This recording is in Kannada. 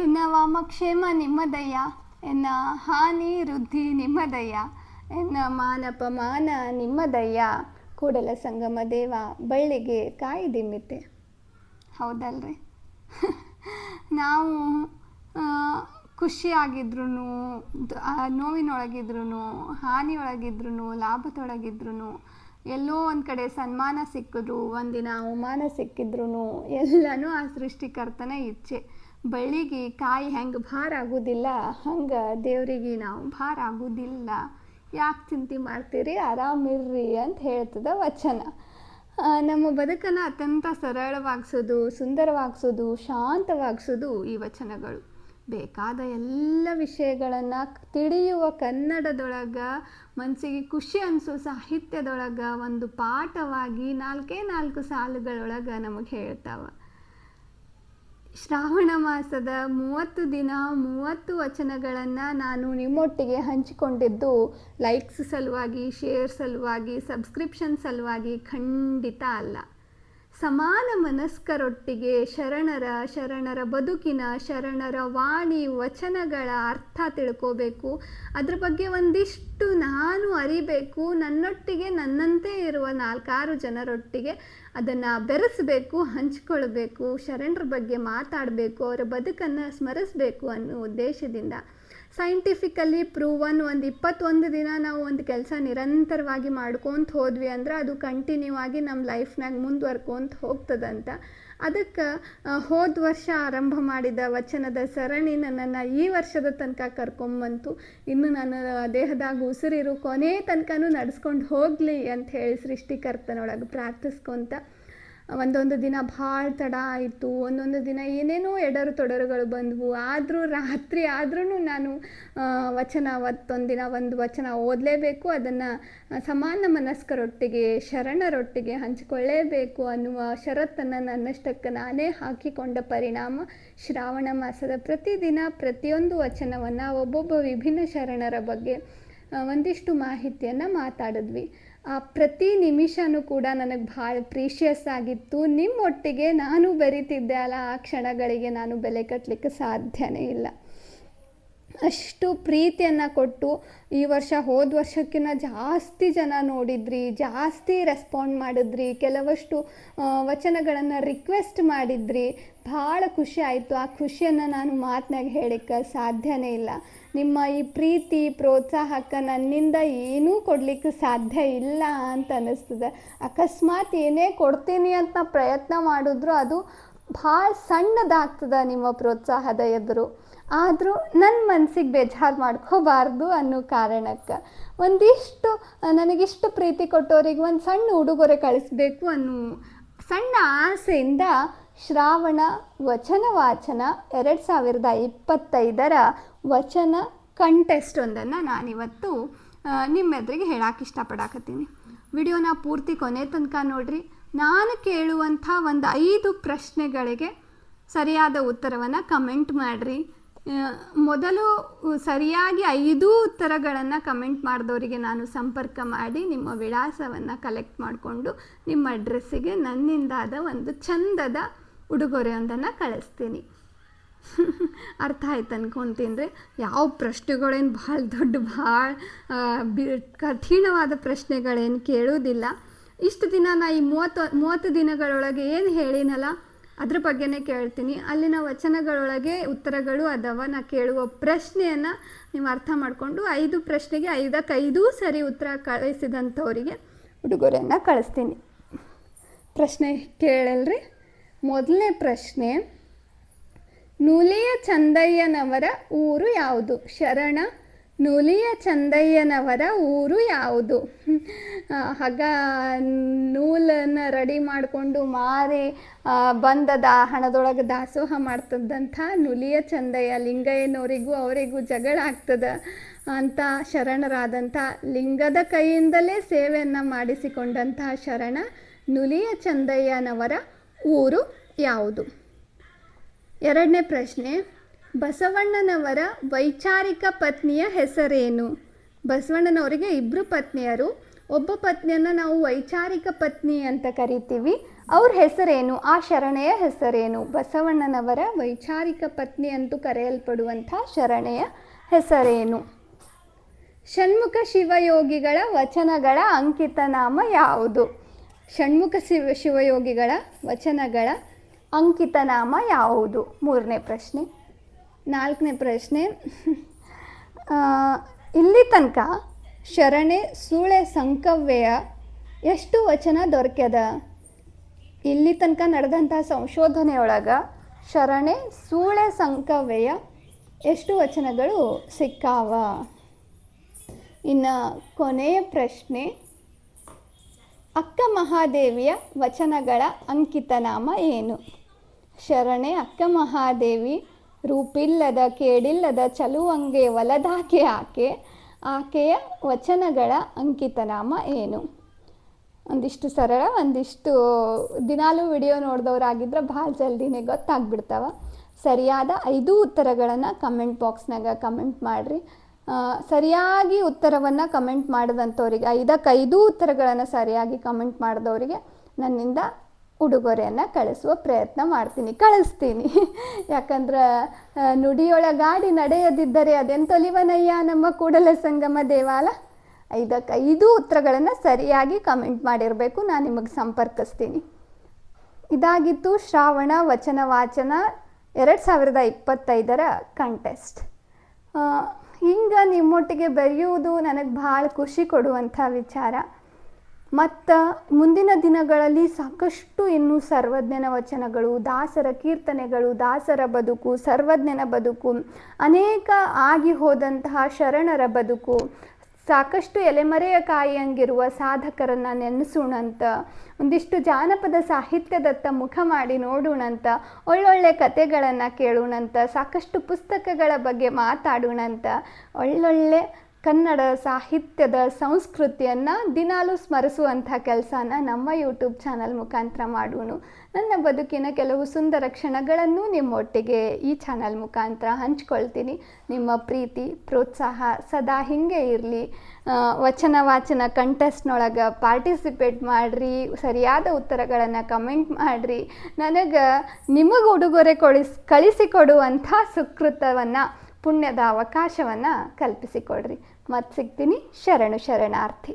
ಎನ್ನ ವಾಮಕ್ಷೇಮ ನಿಮ್ಮದಯ್ಯ, ಎನ್ನ ಹಾನಿ ವೃದ್ಧಿ ನಿಮ್ಮದಯ್ಯ, ಎನ್ನ ಮಾನಪಮಾನ ನಿಮ್ಮದಯ್ಯ. ಕೂಡಲ ಸಂಗಮ ದೇವ, ಬಳ್ಳಿಗೆ ಕಾಯಿ ದಿಮ್ಮಿತೆ. ಹೌದಲ್ರಿ. ನಾವು ಖುಷಿಯಾಗಿದ್ರು ನೋವಿನೊಳಗಿದ್ರು ಹಾನಿಯೊಳಗಿದ್ರು ಲಾಭದೊಳಗಿದ್ರು ಎಲ್ಲೋ ಒಂದು ಕಡೆ ಸನ್ಮಾನ ಸಿಕ್ಕಿದ್ರು, ಒಂದಿನ ಅವಮಾನ ಸಿಕ್ಕಿದ್ರು ಎಲ್ಲನೂ ಆ ಸೃಷ್ಟಿಕರ್ತನ ಇಚ್ಛೆ. ಬಳ್ಳಿಗೆ ಕಾಯಿ ಹೆಂಗೆ ಭಾರ ಆಗೋದಿಲ್ಲ, ಹಂಗೆ ದೇವರಿಗೆ ನಾವು ಭಾರ ಆಗೋದಿಲ್ಲ. ಯಾಕೆ ಚಿಂತೆ ಮಾಡ್ತೀರಿ? ಆರಾಮಿರ್ರಿ ಅಂತ ಹೇಳ್ತದ ವಚನ. ನಮ್ಮ ಬದುಕನ್ನು ಅತ್ಯಂತ ಸರಳವಾಗಿಸೋದು, ಸುಂದರವಾಗಿಸೋದು, ಶಾಂತವಾಗಿಸೋದು ಈ ವಚನಗಳು. ಬೇಕಾದ ಎಲ್ಲ ವಿಷಯಗಳನ್ನು ತಿಳಿಯುವ ಕನ್ನಡದೊಳಗೆ ಮನಸ್ಸಿಗೆ ಖುಷಿ ಅನಿಸೋ ಸಾಹಿತ್ಯದೊಳಗೆ ಒಂದು ಪಾಠವಾಗಿ ನಾಲ್ಕೇ ನಾಲ್ಕು ಸಾಲುಗಳೊಳಗೆ ನಮಗೆ ಹೇಳ್ತಾವೆ. ಶ್ರಾವಣ ಮಾಸದ ಮೂವತ್ತು ದಿನ, ಮೂವತ್ತು ವಚನಗಳನ್ನು ನಾನು ನಿಮ್ಮೊಟ್ಟಿಗೆ ಹಂಚಿಕೊಂಡಿದ್ದು. ಲೈಕ್ಸ್ ಸಲುವಾಗಿ ಶೇರ್ ಸಲುವಾಗಿ ಸಬ್ಸ್ಕ್ರಿಪ್ಷನ್ ಸಲುವಾಗಿ ಖಂಡಿತ ಅಲ್ಲ. ಸಮಾನ ಮನಸ್ಕರೊಟ್ಟಿಗೆ ಶರಣರ ಶರಣರ ಬದುಕಿನ, ಶರಣರ ವಾಣಿ ವಚನಗಳ ಅರ್ಥ ತಿಳ್ಕೋಬೇಕು. ಅದ್ರ ಬಗ್ಗೆ ಒಂದಿಷ್ಟು ನಾನು ಅರಿಬೇಕು. ನನ್ನೊಟ್ಟಿಗೆ ನನ್ನಂತೆ ಇರುವ ನಾಲ್ಕಾರು ಜನರೊಟ್ಟಿಗೆ ಅದನ್ನು ಬೆರೆಸಬೇಕು, ಹಂಚ್ಕೊಳ್ಬೇಕು, ಶರಣರ ಬಗ್ಗೆ ಮಾತಾಡಬೇಕು, ಅವರ ಬದುಕನ್ನು ಸ್ಮರಿಸಬೇಕು ಅನ್ನೋ ಉದ್ದೇಶದಿಂದ. ಸೈಂಟಿಫಿಕಲಿ ಪ್ರೂವನ್ ಒಂದು ಇಪ್ಪತ್ತೊಂದು ದಿನ ನಾವು ಒಂದು ಕೆಲಸ ನಿರಂತರವಾಗಿ ಮಾಡ್ಕೊತ ಹೋದ್ವಿ ಅಂದ್ರೆ ಅದು ಕಂಟಿನ್ಯೂ ಆಗಿ ನಮ್ಮ ಲೈಫ್ನಾಗ ಮುಂದುವರ್ಕೊಂತ ಹೋಗ್ತದಂತ. ಅದಕ್ಕೆ ಹೋದ ವರ್ಷ ಆರಂಭ ಮಾಡಿದ ವಚನದ ಸರಣಿ ನನ್ನನ್ನು ಈ ವರ್ಷದ ತನಕ ಕರ್ಕೊಂಬಂತು. ಇನ್ನು ನನ್ನ ದೇಹದಾಗ ಉಸಿರಿರು ಕೊನೆ ತನಕನೂ ನಡೆಸ್ಕೊಂಡು ಹೋಗಲಿ ಅಂತ ಹೇಳಿ ಸೃಷ್ಟಿಕರ್ತನೊಳಗೆ ಪ್ರಾರ್ಥಿಸ್ಕೊತ ಒಂದೊಂದು ದಿನ ಭಾಳ ತಡ ಆಯಿತು, ಒಂದೊಂದು ದಿನ ಏನೇನೋ ಎಡರು ತೊಡರುಗಳು ಬಂದವು. ಆದರೂ ರಾತ್ರಿ ಆದ್ರೂ ನಾನು ವಚನ ಅವತ್ತೊಂದು ದಿನ ಒಂದು ವಚನ ಓದಲೇಬೇಕು, ಅದನ್ನು ಸಮಾನ ಮನಸ್ಕರೊಟ್ಟಿಗೆ, ಶರಣರೊಟ್ಟಿಗೆ ಹಂಚಿಕೊಳ್ಳೇಬೇಕು ಅನ್ನುವ ಷರತ್ತನ್ನು ನನ್ನಷ್ಟಕ್ಕೆ ನಾನೇ ಹಾಕಿಕೊಂಡ ಪರಿಣಾಮ ಶ್ರಾವಣ ಮಾಸದ ಪ್ರತಿದಿನ ಪ್ರತಿಯೊಂದು ವಚನವನ್ನು ಒಬ್ಬೊಬ್ಬ ವಿಭಿನ್ನ ಶರಣರ ಬಗ್ಗೆ ಒಂದಿಷ್ಟು ಮಾಹಿತಿಯನ್ನು ಮಾತಾಡಿದ್ವಿ. ಆ, ಪ್ರತಿ ನಿಮಿಷನೂ ಕೂಡ ನನಗೆ ಭಾಳ ಪ್ರೀಷಿಯಸ್ ಆಗಿತ್ತು. ನಿಮ್ಮೊಟ್ಟಿಗೆ ನಾನು ಬೆರಿತಿದ್ದೆ ಅಲ್ಲ, ಆ ಕ್ಷಣಗಳಿಗೆ ನಾನು ಬೆಲೆ ಕಟ್ಟಲಿಕ್ಕೆ ಸಾಧ್ಯನೇ ಇಲ್ಲ. ಅಷ್ಟು ಪ್ರೀತಿಯನ್ನು ಕೊಟ್ಟು ಈ ವರ್ಷ, ಹೋದ ವರ್ಷಕ್ಕಿಂತ ಜಾಸ್ತಿ ಜನ ನೋಡಿದ್ರಿ, ಜಾಸ್ತಿ ರೆಸ್ಪಾಂಡ್ ಮಾಡಿದ್ರಿ, ಕೆಲವಷ್ಟು ವಚನಗಳನ್ನು ರಿಕ್ವೆಸ್ಟ್ ಮಾಡಿದ್ರಿ. ಭಾಳ ಖುಷಿ ಆಯಿತು. ಆ ಖುಷಿಯನ್ನು ನಾನು ಮಾತಿನಾಗ ಹೇಳಿಕ್ಕೆ ಸಾಧ್ಯನೇ ಇಲ್ಲ. ನಿಮ್ಮ ಈ ಪ್ರೀತಿ, ಪ್ರೋತ್ಸಾಹಕ್ಕೆ ನನ್ನಿಂದ ಏನೂ ಕೊಡಲಿಕ್ಕೆ ಸಾಧ್ಯ ಇಲ್ಲ ಅಂತ ಅನ್ನಿಸ್ತದೆ. ಅಕಸ್ಮಾತ್ ಏನೇ ಕೊಡ್ತೀನಿ ಅಂತ ಪ್ರಯತ್ನ ಮಾಡಿದ್ರು ಅದು ಭಾಳ ಸಣ್ಣದಾಗ್ತದೆ ನಿಮ್ಮ ಪ್ರೋತ್ಸಾಹದ ಎದುರು. ಆದರೂ ನನ್ನ ಮನಸ್ಸಿಗೆ ಬೇಜಾರು ಮಾಡ್ಕೋಬಾರ್ದು ಅನ್ನೋ ಕಾರಣಕ್ಕೆ. ಒಂದಿಷ್ಟು, ನನಗಿಷ್ಟು ಪ್ರೀತಿ ಕೊಟ್ಟೋರಿಗೆ ಒಂದು ಸಣ್ಣ ಉಡುಗೊರೆ ಕಳಿಸ್ಬೇಕು ಅನ್ನೋ ಸಣ್ಣ ಆಸೆಯಿಂದ ಶ್ರಾವಣ ವಚನ ವಾಚನ ಎರಡು ಸಾವಿರದ ಇಪ್ಪತ್ತೈದರ ವಚನ ಕಂಟೆಸ್ಟ್ ಒಂದನ್ನು ನಾನಿವತ್ತು ನಿಮ್ಮೆದುರಿಗೆ ಹೇಳಕ್ಕೆ ಇಷ್ಟಪಡಾಕತ್ತೀನಿ. ವಿಡಿಯೋನ ಪೂರ್ತಿ ಕೊನೆ ತನಕ ನೋಡಿರಿ. ನಾನು ಕೇಳುವಂಥ ಒಂದು ಐದು ಪ್ರಶ್ನೆಗಳಿಗೆ ಸರಿಯಾದ ಉತ್ತರವನ್ನು ಕಮೆಂಟ್ ಮಾಡಿರಿ. ಮೊದಲು ಸರಿಯಾಗಿ ಐದು ಉತ್ತರಗಳನ್ನು ಕಮೆಂಟ್ ಮಾಡಿದವರಿಗೆ ನಾನು ಸಂಪರ್ಕ ಮಾಡಿ, ನಿಮ್ಮ ವಿಳಾಸವನ್ನು ಕಲೆಕ್ಟ್ ಮಾಡಿಕೊಂಡು, ನಿಮ್ಮ ಅಡ್ರೆಸ್ಸಿಗೆ ನನ್ನಿಂದಾದ ಒಂದು ಚಂದದ ಉಡುಗೊರೆಯೊಂದನ್ನು ಕಳಿಸ್ತೀನಿ. ಅರ್ಥ ಆಯ್ತು ಅನ್ಕೊತೀನಿ ರೀ. ಯಾವ ಪ್ರಶ್ನೆಗಳೇನು ಭಾಳ ದೊಡ್ಡ ಭಾಳ ಬಿ, ಕಠಿಣವಾದ ಪ್ರಶ್ನೆಗಳೇನು ಕೇಳೋದಿಲ್ಲ. ಇಷ್ಟು ದಿನ ನಾ ಈ ಮೂವತ್ತು ಮೂವತ್ತು ದಿನಗಳೊಳಗೆ ಏನು ಹೇಳಿನಲ್ಲ, ಅದ್ರ ಬಗ್ಗೆನೇ ಕೇಳ್ತೀನಿ. ಅಲ್ಲಿನ ವಚನಗಳೊಳಗೆ ಉತ್ತರಗಳು ಅದಾವ. ನಾ ಕೇಳುವ ಪ್ರಶ್ನೆಯನ್ನು ನೀವು ಅರ್ಥ ಮಾಡಿಕೊಂಡು ಐದು ಪ್ರಶ್ನೆಗೆ ಐದಕ್ಕೆ ಐದೂ ಸರಿ ಉತ್ತರ ಕಳಿಸಿದಂಥವರಿಗೆ ಉಡುಗೊರೆಯನ್ನು ಕಳಿಸ್ತೀನಿ. ಪ್ರಶ್ನೆ ಕೇಳಲ್ರಿ. ಮೊದಲನೇ ಪ್ರಶ್ನೆ ನೂಲಿಯ ಚಂದಯ್ಯನವರ ಊರು ಯಾವುದು? ಶರಣ, ನೂಲಿಯ ಚಂದಯ್ಯನವರ ಊರು ಯಾವುದು? ಹಗ, ನೂಲನ್ನು ರೆಡಿ ಮಾಡಿಕೊಂಡು ಮಾರಿ ಬಂದ ದಾ, ಹಣದೊಳಗೆ ದಾಸೋಹ ಮಾಡ್ತದಂಥ ನುಲಿಯ ಚಂದಯ್ಯ ಲಿಂಗಯ್ಯನವರಿಗೂ ಅವರಿಗೂ ಜಗಳ ಆಗ್ತದ ಅಂತ ಶರಣರಾದಂಥ ಲಿಂಗದ ಕೈಯಿಂದಲೇ ಸೇವೆಯನ್ನು ಮಾಡಿಸಿಕೊಂಡಂತಹ ಶರಣ ನುಲಿಯ ಚಂದಯ್ಯನವರ ಊರು ಯಾವುದು? ಎರಡನೇ ಪ್ರಶ್ನೆ, ಬಸವಣ್ಣನವರ ವೈಚಾರಿಕ ಪತ್ನಿಯ ಹೆಸರೇನು? ಬಸವಣ್ಣನವರಿಗೆ ಇಬ್ಬರು ಪತ್ನಿಯರು. ಒಬ್ಬ ಪತ್ನಿಯನ್ನು ನಾವು ವೈಚಾರಿಕ ಪತ್ನಿ ಅಂತ ಕರಿತೀವಿ. ಅವ್ರ ಹೆಸರೇನು? ಆ ಶರಣೆಯ ಹೆಸರೇನು? ಬಸವಣ್ಣನವರ ವೈಚಾರಿಕ ಪತ್ನಿ ಅಂತೂ ಕರೆಯಲ್ಪಡುವಂಥ ಶರಣೆಯ ಹೆಸರೇನು? ಷಣ್ಮುಖ ಶಿವಯೋಗಿಗಳ ವಚನಗಳ ಅಂಕಿತ ನಾಮ ಯಾವುದು? ಷಣ್ಮುಖ ಶಿವ ಶಿವಯೋಗಿಗಳ ವಚನಗಳ ಅಂಕಿತ ನಾಮ ಯಾವುದು? ಮೂರನೇ ಪ್ರಶ್ನೆ. ನಾಲ್ಕನೇ ಪ್ರಶ್ನೆ. ಇಲ್ಲಿ ತನಕ ಶರಣೆ ಸೂಳೆ ಸಂಕವ್ಯಯ ಎಷ್ಟು ವಚನ ದೊರಕ್ಯದ? ಇಲ್ಲಿ ತನಕ ನಡೆದಂಥ ಸಂಶೋಧನೆಯೊಳಗೆ ಶರಣೆ ಸೂಳೆ ಸಂಕವ್ಯಯ ಎಷ್ಟು ವಚನಗಳು ಸಿಕ್ಕಾವ? ಇನ್ನು ಕೊನೆಯ ಪ್ರಶ್ನೆ. ಅಕ್ಕ ಮಹಾದೇವಿಯ ವಚನಗಳ ಅಂಕಿತ ನಾಮ ಏನು? ಶರಣೆ ಅಕ್ಕ ಮಹಾದೇವಿ, ರೂಪಿಲ್ಲದ ಕೇಡಿಲ್ಲದ ಚಲುವಂಗೆ ಒಲದಾಕೆ ಆಕೆ, ಆಕೆಯ ವಚನಗಳ ಅಂಕಿತನಾಮ ಏನು? ಒಂದಿಷ್ಟು ಸರಳ, ಒಂದಿಷ್ಟು ದಿನಾಲೂ ವಿಡಿಯೋ ನೋಡಿದವರಾಗಿದ್ರೆ ಭಾಳ ಜಲ್ದಿನೇ ಗೊತ್ತಾಗ್ಬಿಡ್ತಾವ. ಸರಿಯಾದ ಐದು ಉತ್ತರಗಳನ್ನು ಕಮೆಂಟ್ ಬಾಕ್ಸ್ನಾಗ ಕಮೆಂಟ್ ಮಾಡಿರಿ. ಸರಿಯಾಗಿ ಉತ್ತರವನ್ನು ಕಮೆಂಟ್ ಮಾಡಿದಂಥವ್ರಿಗೆ ಐದಕ್ಕೆ ಐದು ಉತ್ತರಗಳನ್ನು ಸರಿಯಾಗಿ ಕಮೆಂಟ್ ಮಾಡಿದವರಿಗೆ ನನ್ನಿಂದ ಉಡುಗೊರೆಯನ್ನು ಕಳಿಸುವ ಪ್ರಯತ್ನ ಮಾಡ್ತೀನಿ, ಕಳಿಸ್ತೀನಿ. ಯಾಕಂದ್ರೆ ನುಡಿಯೊಳ ನುಡಿಯೊಳಗಾಡಿ ನಡೆಯದಿದ್ದರೆ ಅದೆಂತೊಲಿವನಯ್ಯ ನಮ್ಮ ಕೂಡಲ ಸಂಗಮ ದೇವಾಲ? ಐದಕ್ಕೆ ಐದು ಉತ್ತರಗಳನ್ನು ಸರಿಯಾಗಿ ಕಮೆಂಟ್ ಮಾಡಿರಬೇಕು, ನಾನು ನಿಮಗೆ ಸಂಪರ್ಕಿಸ್ತೀನಿ. ಇದಾಗಿತ್ತು ಶ್ರಾವಣ ವಚನ ವಾಚನ ಎರಡು ಸಾವಿರದ ಇಪ್ಪತ್ತೈದರ ಕಂಟೆಸ್ಟ್ ಹಿಂಗೆ ನಿಮ್ಮೊಟ್ಟಿಗೆ ಬೆರೆಯುವುದು ನನಗೆ ಭಾಳ ಖುಷಿ ಕೊಡುವಂಥ ವಿಚಾರ. ಮತ್ತು ಮುಂದಿನ ದಿನಗಳಲ್ಲಿ ಸಾಕಷ್ಟು ಇನ್ನು ಸರ್ವಜ್ಞನ ವಚನಗಳು, ದಾಸರ ಕೀರ್ತನೆಗಳು, ದಾಸರ ಬದುಕು, ಸರ್ವಜ್ಞನ ಬದುಕು, ಅನೇಕ ಆಗಿ ಹೋದಂತಹ ಶರಣರ ಬದುಕು, ಸಾಕಷ್ಟು ಎಲೆಮರೆಯ ಕಾಯಿಯಂಗಿರುವ ಸಾಧಕರನ್ನು ನೆನೆಸೋಣಂತ, ಒಂದಿಷ್ಟು ಜಾನಪದ ಸಾಹಿತ್ಯದತ್ತ ಮುಖ ಮಾಡಿ ನೋಡೋಣಂತ, ಒಳ್ಳೊಳ್ಳೆ ಕತೆಗಳನ್ನು ಕೇಳೋಣಂತ, ಸಾಕಷ್ಟು ಪುಸ್ತಕಗಳ ಬಗ್ಗೆ ಮಾತಾಡೋಣಂತ, ಒಳ್ಳೊಳ್ಳೆ ಕನ್ನಡ ಸಾಹಿತ್ಯದ ಸಂಸ್ಕೃತಿಯನ್ನು ದಿನಾಲೂ ಸ್ಮರಿಸುವಂಥ ಕೆಲಸನ ನಮ್ಮ ಯೂಟ್ಯೂಬ್ ಚಾನಲ್ ಮುಖಾಂತರ ಮಾಡೋಣ. ನನ್ನ ಬದುಕಿನ ಕೆಲವು ಸುಂದರ ಕ್ಷಣಗಳನ್ನು ನಿಮ್ಮೊಟ್ಟಿಗೆ ಈ ಚಾನಲ್ ಮುಖಾಂತರ ಹಂಚ್ಕೊಳ್ತೀನಿ. ನಿಮ್ಮ ಪ್ರೀತಿ, ಪ್ರೋತ್ಸಾಹ ಸದಾ ಹೀಗೆ ಇರಲಿ. ವಚನ ವಾಚನ ಕಂಟೆಸ್ಟ್ನೊಳಗೆ ಪಾರ್ಟಿಸಿಪೇಟ್ ಮಾಡಿರಿ, ಸರಿಯಾದ ಉತ್ತರಗಳನ್ನು ಕಮೆಂಟ್ ಮಾಡಿರಿ. ನನಗೆ ನಿಮಗೆ ಉಡುಗೊರೆ ಕೊಡಿಸ್ ಕಳಿಸಿಕೊಡುವಂಥ ಸುಕೃತವನ್ನು, ಪುಣ್ಯದ ಅವಕಾಶವನ್ನು ಕಲ್ಪಿಸಿಕೊಡ್ರಿ. ಮತ್ತೆ ಸಿಗ್ತೀನಿ ಶರಣು ಶರಣಾರ್ಥಿ